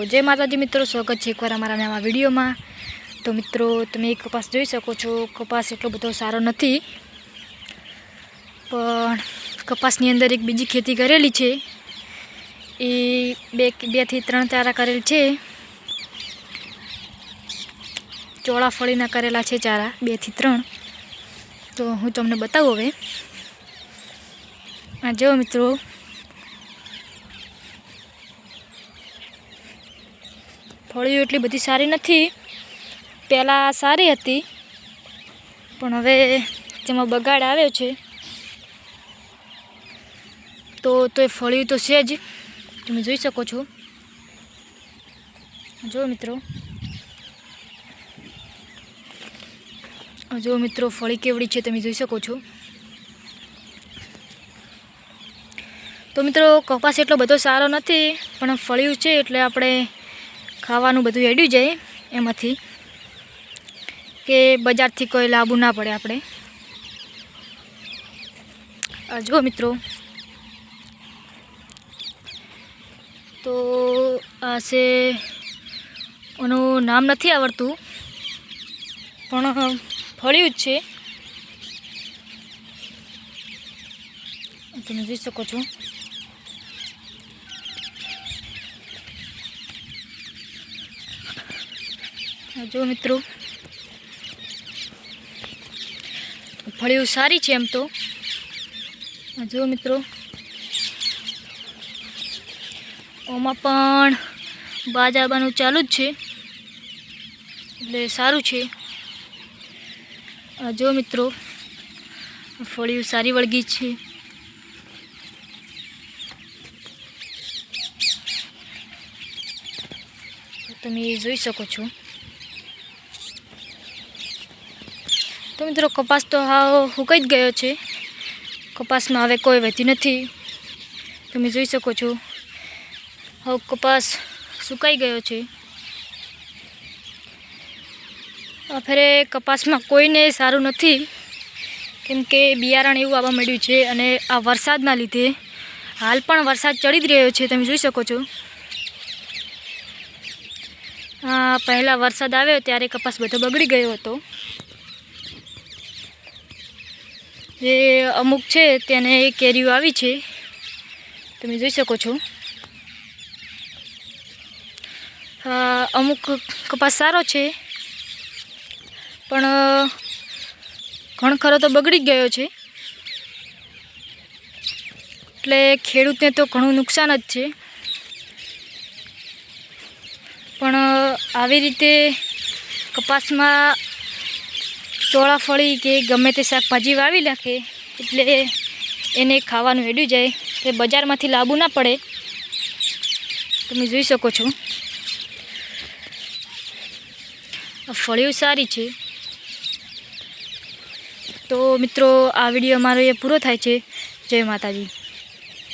જય માતાજી મિત્રો, સ્વાગત છે એકવાર અમારા નવા વિડીયોમાં. તો મિત્રો, તમે કપાસ જોઈ શકો છો. કપાસ એટલો બધો સારો નથી, પણ કપાસની અંદર એક બીજી ખેતી કરેલી છે. એ બે બેથી ત્રણ ચારા કરેલ છે. ચોળા ફળીના કરેલા છે ચારા બેથી ત્રણ. તો હું તમને બતાવું હવે. આ જો મિત્રો ફળીઓ એટલી બધી સારી નથી. પહેલાં સારી હતી. પણ હવે તેમાં બગાડ આવ્યો છે, તો તો એ ફળિયું તો છે જ. તમે જોઈ શકો છો. જો મિત્રો. જો મિત્રો, ફળી કેવડી છે તમે જોઈ શકો છો. તો મિત્રો, કપાસ એટલો બધો સારો નથી, પણ ફળિયું છે એટલે આપણે ખાવાનું બધું એડ્યું જાય એમાંથી, કે બજારથી કોઈ લાવવું ના પડે આપણે. જુઓ મિત્રો, તો આ છે, એનું નામ નથી આવડતું, પણ ફળ્યું જ છે. તમે જોઈ શકો છો. જો મિત્રો ફળીઓ સારી છે એમ તો. જો મિત્રો, ઓમાં પણ બાજાબાનું ચાલુ જ છે. એટલે સારું છે. જો મિત્રો ફળીઓ સારી વળગી છે. તમે જોઈ શકો છો. તો મિત્રો કપાસ તો હાવ હુકાઈ જ ગયો છે. કપાસમાં હવે કોઈ વધી નથી. તમે જોઈ શકો છો. હવે કપાસ સુકાઈ ગયો છે. અફરે કપાસમાં કોઈને સારું નથી. કેમ કે બિયારણ એવું આવવા મળ્યું છે અને આ વરસાદના લીધે હાલ પણ વરસાદ ચડી જ રહ્યો છે. તમે જોઈ શકો છો. પહેલાં વરસાદ આવ્યો ત્યારે કપાસ બધો બગડી ગયો હતો. જે અમુક છે તેને કેરીઓ આવી છે. તમે જોઈ શકો છો. અમુક કપાસ સારો છે. પણ ઘણ ખરો તો બગડી ગયો છે. એટલે ખેડૂતને તો ઘણું નુકસાન જ છે. પણ આવી રીતે કપાસમાં ચોળાફળી કે ગમે તે શાકભાજી વાવી નાખે, એટલે એને ખાવાનું હેડ્યું જાય. તે બજારમાંથી લાવવું ના પડે. તમે જોઈ શકો છો. ફળીઓ સારી છે. તો મિત્રો, આ વીડિયો અમારો એ પૂરો થાય છે. જય માતાજી.